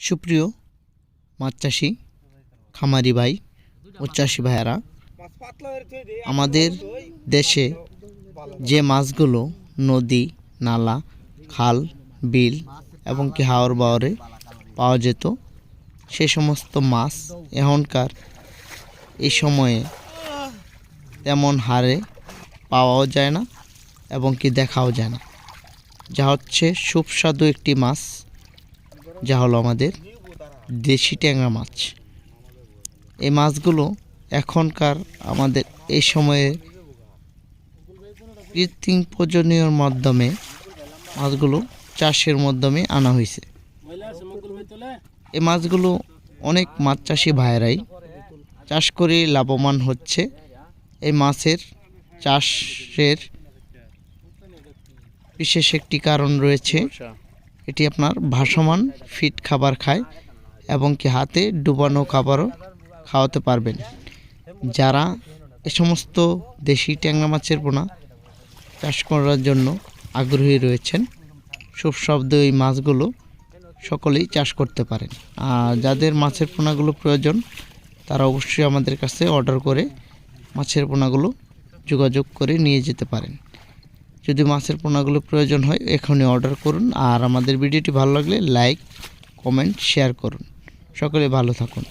সুপ্রিয় মাছ চাষি, খামারি ভাই ও চাষি ভাইয়েরা, আমাদের দেশে যে মাছগুলো নদী, নালা, খাল, বিল এবং কি হাওর বাওরে পাওয়া যেত, সে সমস্ত মাছ এখনকার এই সময়ে তেমন হারে পাওয়াও যায় না এবং কি দেখাও যায় না। যা হচ্ছে সুস্বাদু একটি মাছ যা হলো আমাদের দেশি ট্যাংরা মাছ। এই মাছগুলো এখনকার আমাদের এই সময়ে কৃত্রিম প্রজনীয়র মাধ্যমে মাছগুলো চাষের মাধ্যমে আনা হয়েছে। এই মাছগুলো অনেক মাছ চাষি ভাইয়েরাই চাষ করে লাভবান হচ্ছে। এই মাছের চাষের বিশেষ একটি কারণ রয়েছে এটি আপনার ভাসমান ফিট খাবার খায় এবং কি হাতে ডুবানো খাবারও খাওয়াতে পারবেন। যারা এ সমস্ত দেশি ট্যাংরা মাছের পোনা চাষ করার জন্য আগ্রহী রয়েছেন সব শব্দ এই মাছগুলো সকলেই চাষ করতে পারেন। আর যাদের মাছের পোনাগুলো প্রয়োজন, তারা অবশ্যই আমাদের কাছে অর্ডার করে মাছের পোনাগুলো যোগাযোগ করে নিয়ে যেতে পারেন। যদি মাছের পোনাগুলো প্রয়োজন হয়, এখনই অর্ডার করুন। আর আমাদের ভিডিওটি ভালো লাগলে লাইক কমেন্ট শেয়ার করুন। সকলে ভালো থাকুন।